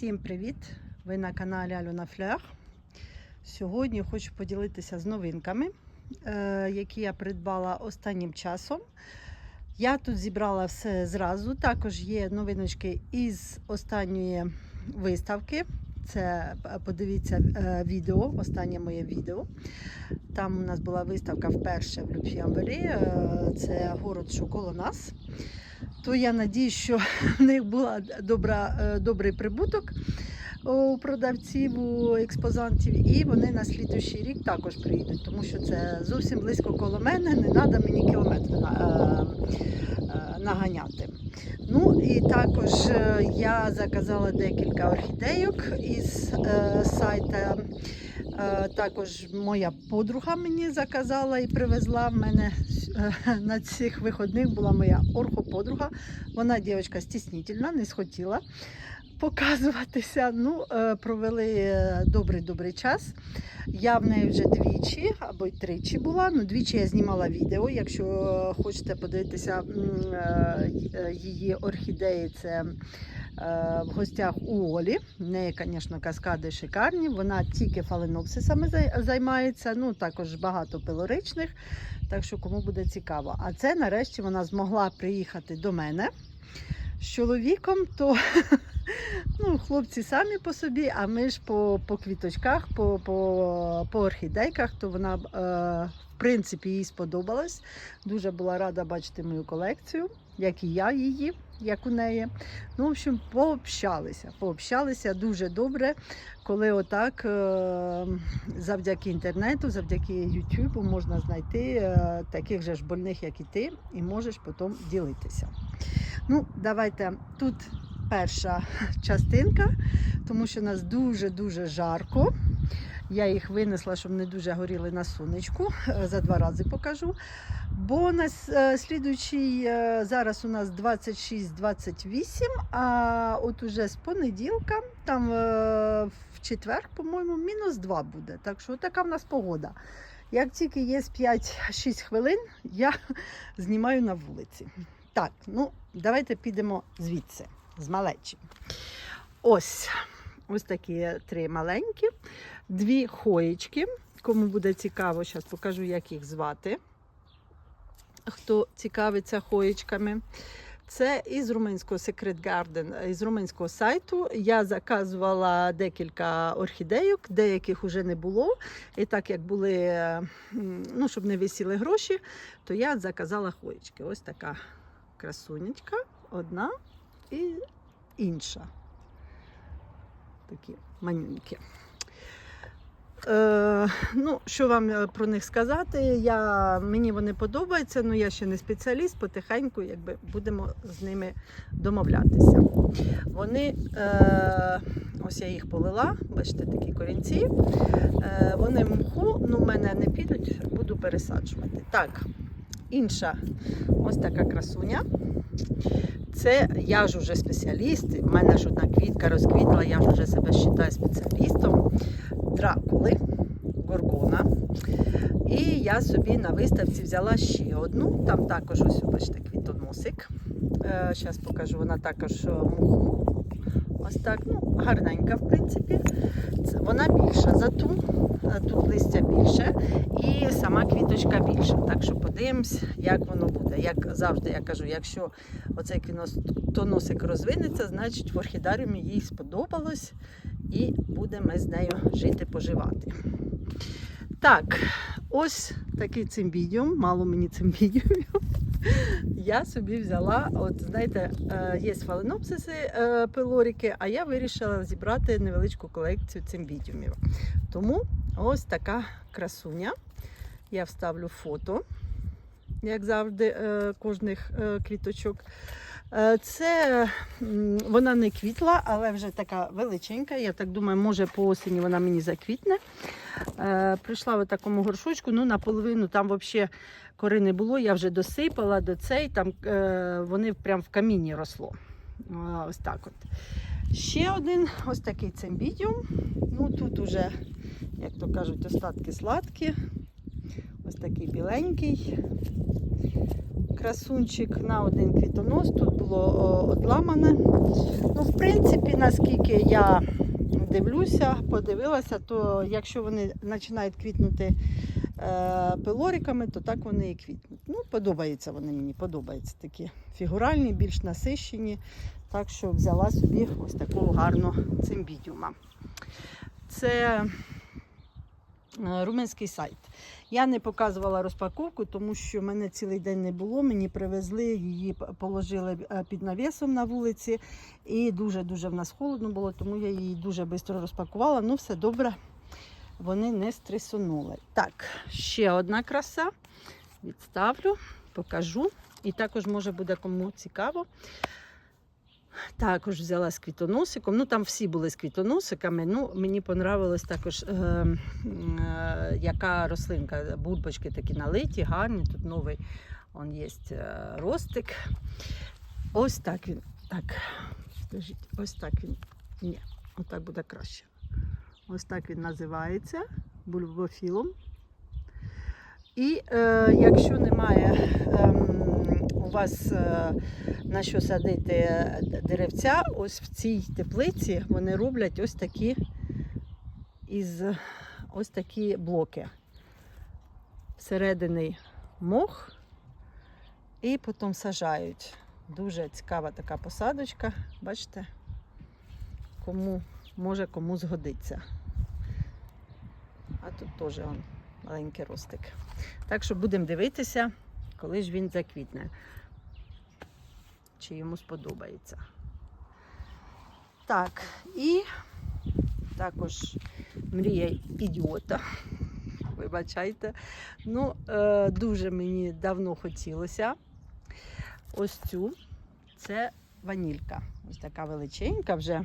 Всім привіт! Ви на каналі Альона Флях. Сьогодні хочу поділитися з новинками, е, які я придбала останнім часом. Я тут зібрала все зразу. Також є новиночки із останньої виставки. Це е, подивіться е, відео, останнє моє відео. Там у нас була виставка вперше в Люп'ямбері. Це город, що коло нас. То я надію, що в них був е, добрий прибуток у продавців, у експозантів, і вони на слідуючий рік також приїдуть, тому що це зовсім близько коло мене, не треба мені кілометри е, е, наганяти. Ну і також я заказала декілька орхідейок із сайту. Е, Також моя подруга мені заказала і привезла. В мене е, на цих виходних була моя орхоподруга. Вона дівчинка стіснительна, не схотіла показуватися. Ну, е, провели е, добрий-добрий час. Я в неї вже двічі або й тричі була. Ну, двічі я знімала відео. Якщо е, хочете подивитися е, е, її орхідеї, це е, в гостях у Олі. В неї, звісно, каскади шикарні. Вона тільки фаленопсисами зай- займається, ну також багато пилоричних. Так що кому буде цікаво. А це нарешті вона змогла приїхати до мене з чоловіком, то ну, хлопці самі по собі, а ми ж по, по квіточках, по, по, по орхідейках, то вона е, в принципі їй сподобалась. Дуже була рада бачити мою колекцію, як і я її, як у неї. Ну, в общем, пообщалися. Пообщалися дуже добре, коли отак е, завдяки інтернету, завдяки Ютубу можна знайти е, таких же ж больних, як і ти, і можеш потім ділитися. Ну, давайте тут перша частинка, тому що нас дуже-дуже жарко. Я їх винесла, щоб не дуже горіли на сонечку. Е, За два рази покажу. Бо на е, слідуючий е, зараз у нас 26-28, а от уже з понеділка, там е, в четвер, по-моєму, мінус 2 буде. Так що така в нас погода. Як тільки є 5-6 хвилин, я знімаю на вулиці. Так, ну давайте підемо звідси, з малечі. Ось, ось такі три маленькі, дві хоєчки. Кому буде цікаво, зараз покажу, як їх звати. Хто цікавиться хоєчками. Це із румунського Secret Garden, із румунського сайту. Я заказувала декілька орхідейок, деяких уже не було. І так як були, ну, щоб не висіли гроші, то я заказала хоєчки. Ось така красунечка, одна і інша. Такі манюнькі. Е, ну, що вам е, про них сказати? Я, мені вони подобаються, але я ще не спеціаліст, потихеньку якби, будемо з ними домовлятися. Вони, е, ось я їх полила, бачите, такі корінці. Е, вони в мху, ну в мене не підуть, буду пересаджувати. Так, інша ось така красуня. Це я ж уже спеціаліст. У мене ж одна квітка розквітла, я ж вже себе вважаю спеціалістом. Дракули, горгона. І я собі на виставці взяла ще одну. Там також ось, бачите, квітоносик. Зараз покажу, вона також е, муху. Ось так, ну, гарненька, в принципі. Вона більша за ту, е, тут листя більше, і сама квіточка більша. Так що подивимось, як воно буде. Як завжди я кажу, якщо оцей квітоносик розвинеться, значить в орхідаріумі їй сподобалось і будемо з нею жити, поживати. Так, ось такий цимбідіум, мало мені цимбідіумів. Я собі взяла, от знаєте, е, є фаленопсиси е, пилоріки, а я вирішила зібрати невеличку колекцію цимбідіумів. Тому ось така красуня. Я вставлю фото, як завжди, е, кожних квіточок. Е, Це вона не квітла, але вже така величенька. Я так думаю, може по осені вона мені заквітне. Е, Прийшла в такому горшочку, ну наполовину там взагалі кори не було. Я вже досипала до цей, там е, вони прям в камінні росло. Ось так от. Ще один ось такий цимбідіум. Ну тут уже, як то кажуть, остатки сладкі. Ось такий біленький красунчик на один квітонос. Тут було одламане. Ну, в принципі, наскільки я дивлюся, подивилася, то якщо вони починають квітнути е, пилориками, то так вони і квітнуть. Ну, подобаються вони мені, подобаються такі фігуральні, більш насищені. Так що взяла собі ось такого гарного цимбідіума. Це румунський сайт. Я не показувала розпаковку, тому що мене цілий день не було. Мені привезли, її положили е, під навісом на вулиці. І дуже-дуже в нас холодно було, тому я її дуже швидко розпакувала. Ну, все добре, вони не стресонули. Так, ще одна краса. Відставлю, покажу. І також, може, буде кому цікаво. Також взяла з квітоносиком. Ну, там всі були з квітоносиками. Ну, мені понравилось також, е, е, яка рослинка. Бульбочки такі налиті, гарні. Тут новий он є е, ростик. Ось так він. Так, скажіть, ось так він. Ні, отак буде краще. Ось так він називається бульбофілом. І е, якщо немає ем, у вас е, на що садити е, деревця, ось в цій теплиці вони роблять ось такі із ось такі блоки. Всередині мох і потім сажають. Дуже цікава така посадочка. Бачите, кому може кому згодиться. А тут теж он, маленький ростик. Так що будемо дивитися, коли ж він заквітне. Чи йому сподобається. Так, і також мрія ідіота. Вибачайте. Ну, е, дуже мені давно хотілося. Ось цю. Це ванілька. Ось така величенька вже.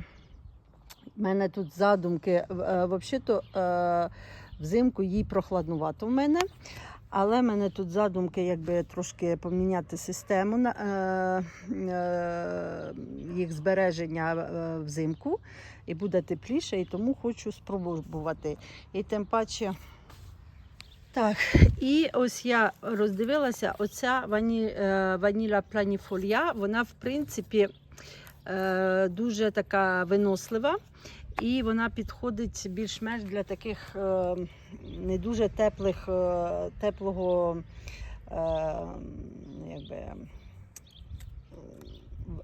У мене тут задумки. Е, Взагалі-то е, взимку їй прохладнувато в мене. Але в мене тут задумки, якби трошки поміняти систему е, е, їх збереження е, взимку, і буде тепліше, і тому хочу спробувати. І тим паче. Так, і ось я роздивилася, оця вані, ваніля планіфолія, вона в принципі дуже така винослива. І вона підходить більш-менш для таких е, не дуже теплих, е, теплого е, якби,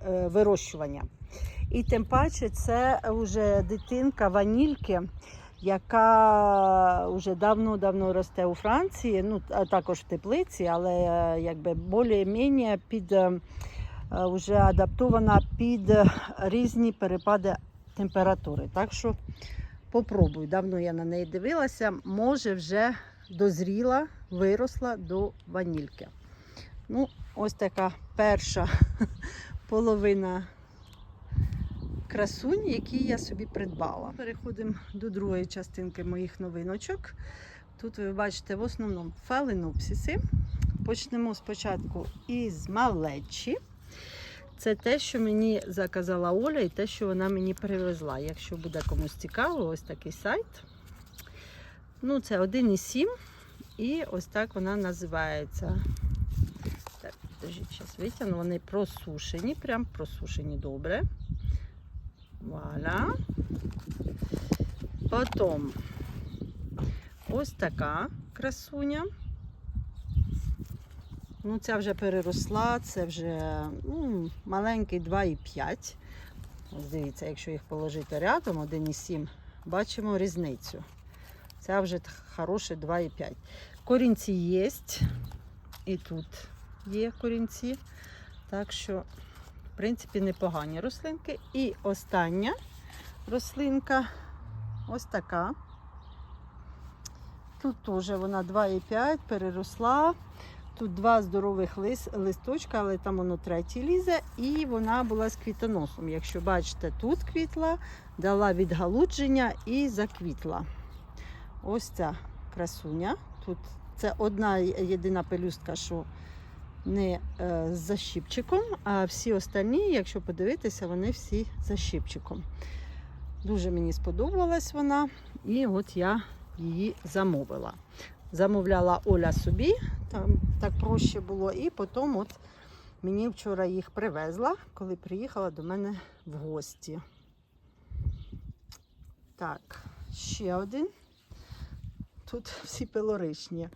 е, вирощування. І тим паче це вже дитинка ванільки, яка вже давно-давно росте у Франції, ну а також в теплиці, але е, якби більш-менш під е, е, вже адаптована під е, різні перепади температури. Так що попробуй. Давно я на неї дивилася, може вже дозріла, виросла до ванільки. Ну, ось така перша половина красунь, які я собі придбала. Переходимо до другої частинки моїх новиночок. Тут ви бачите в основному фаленопсиси. Почнемо спочатку із малечі. Це те, що мені заказала Оля, і те, що вона мені привезла. Якщо буде комусь цікаво, ось такий сайт. Ну, це 1,7. І ось так вона називається. Так, подождіть, зараз витягну. Вони просушені, прям просушені добре. Вуаля. Потім ось така красуня. Ну, ця вже переросла, це вже ну, маленький 2,5. Ось дивіться, якщо їх положити рядом, 1,7, бачимо різницю. Ця вже хороше 2,5. Корінці є. І тут є корінці. Так що, в принципі, непогані рослинки. І остання рослинка ось така. Тут теж вона 2,5 переросла. Тут два здорових лис, листочка, але там воно третій лізе, і вона була з квітоносом. Якщо бачите, тут квітла, дала відгалудження і заквітла. Ось ця красуня. Тут це одна єдина пелюстка, що не е, з защіпчиком, а всі останні, якщо подивитися, вони всі з защіпчиком. Дуже мені сподобалась вона, і от я її замовила. Замовляла Оля собі, там так проще було. І потім от мені вчора їх привезла, коли приїхала до мене в гості. Так, ще один. Тут всі пилоричні.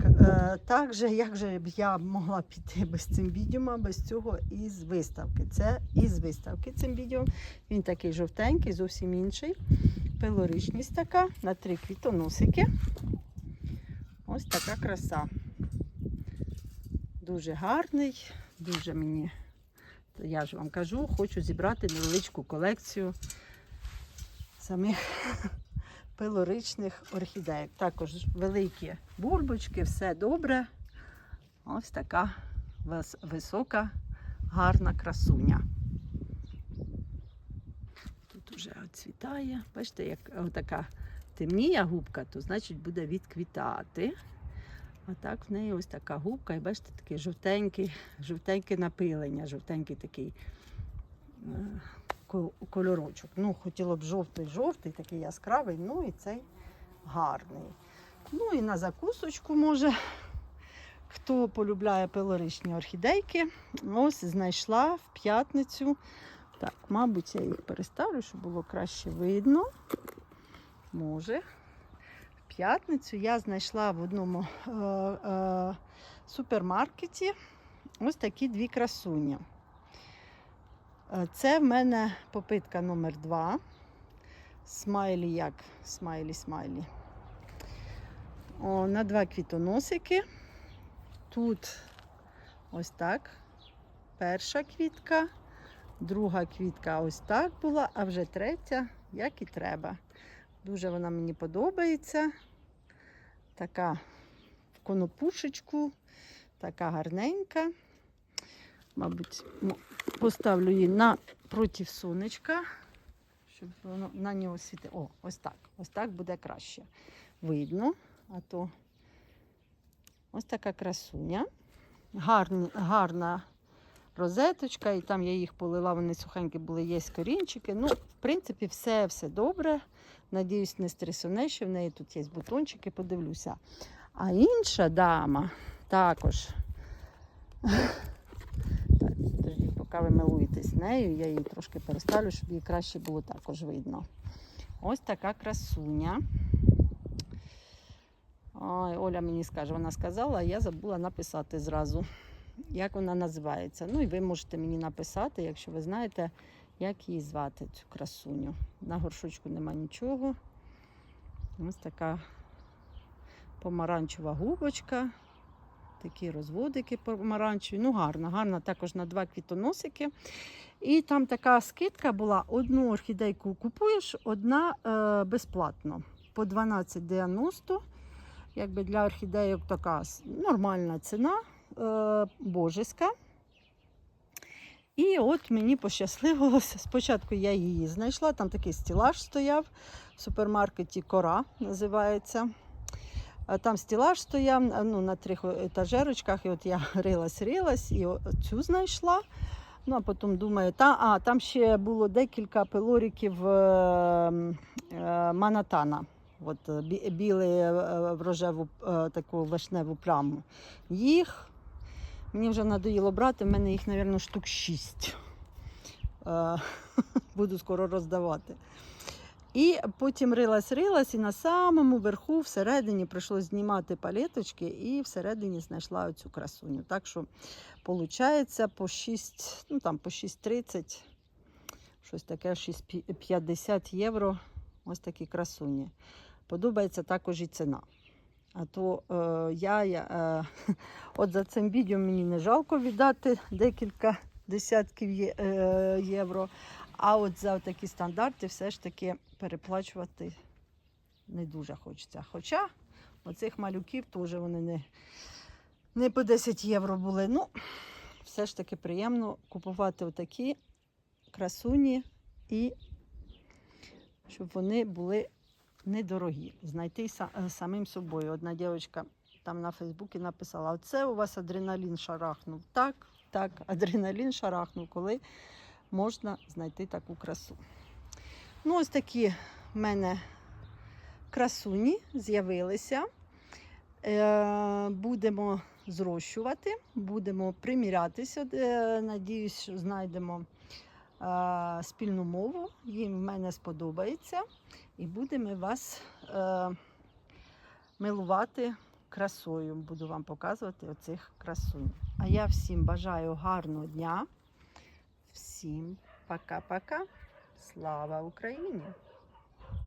Е, так же, як же б я могла піти без цимбідіума, без цього із виставки. Це із виставки цимбідіум. Він такий жовтенький, зовсім інший. Пилоричність така на три квітоносики. Ось така краса. Дуже гарний, дуже мені, я ж вам кажу, хочу зібрати невеличку колекцію самих пилоричних орхідеїк. Також великі бульбочки, все добре. Ось така висока, гарна красуня. Тут уже оцвітає. Бачите, як така темніє губка, то значить буде відквітати. А так в неї ось така губка, і бачите, такий жовтенький, жовтеньке напилення, жовтенький такий е, кольорочок. Ну, хотіло б жовтий-жовтий, такий яскравий, ну і цей гарний. Ну і на закусочку може. Хто полюбляє пилоричні орхідейки, ось знайшла в п'ятницю. Так, мабуть, я їх переставлю, щоб було краще видно. Може. В п'ятницю я знайшла в одному е, е, супермаркеті ось такі дві красуні. Е, Це в мене попитка номер два. Смайлі як? Смайлі, смайлі. О, на два квітоносики. Тут ось так. Перша квітка, друга квітка ось так була, а вже третя, як і треба. Дуже вона мені подобається. Така в конопушечку, така гарненька. Мабуть, поставлю її на проти сонечка, щоб воно на нього світило. О, ось так. Ось так буде краще. Видно. А то ось така красуня. Гарні, гарна розеточка, і там я їх полила, вони сухенькі були, є корінчики. Ну, в принципі, все, все добре. Надіюсь, не стресоне, що в неї тут є бутончики, подивлюся. А інша дама також. Так, поки ви милуєтесь нею, я її трошки переставлю, щоб її краще було також видно. Ось така красуня. Ой, Оля мені скаже, вона сказала, а я забула написати зразу, як вона називається. Ну і ви можете мені написати, якщо ви знаєте, як її звати, цю красуню. На горшочку нема нічого. Ось така помаранчева губочка. Такі розводики помаранчеві. Ну, гарна, гарна також на два квітоносики. І там така скидка була: одну орхідейку купуєш, одна е, безплатно. По 12,90. Якби для орхідейок така нормальна ціна, божеська. І от мені пощасливилося. Спочатку я її знайшла, там такий стілаж стояв в супермаркеті Кора називається. Там стілаж стояв ну, на трьох етажерочках, і от я рилась, рилась і цю знайшла. Ну, а потім думаю, та, а, там ще було декілька пилориків е, е, Манатана. От, е, бі- білий е, в рожеву е, таку вишневу пляму. Їх мені вже надоїло брати, в мене їх, мабуть, штук шість. Е, Буду скоро роздавати. І потім рилась, рилась, і на самому верху, всередині, прийшлося знімати палеточки, і всередині знайшла оцю красуню. Так що, виходить, по 6, ну там по 6,30, щось таке, 6,50 євро. Ось такі красуні. Подобається також і ціна. А то е, я, е, от за цим відео мені не жалко віддати декілька десятків є, е, євро. А от за такі стандарти все ж таки переплачувати не дуже хочеться. Хоча оцих малюків теж вони не, не по 10 євро були. Ну, все ж таки приємно купувати отакі красуні і щоб вони були недорогі. Знайти е, самим собою. Одна дівчинка там на Фейсбуці написала: оце у вас адреналін шарахнув. Так, так, адреналін шарахнув, коли можна знайти таку красу. Ну, ось такі в мене красуні з'явилися. Е, будемо зрощувати, будемо примірятися. Надіюсь, що знайдемо е, спільну мову. Їм в мене сподобається. І будемо вас е, милувати красою. Буду вам показувати оцих красунь. А я всім бажаю гарного дня. Всім пока-пока. Слава Україні!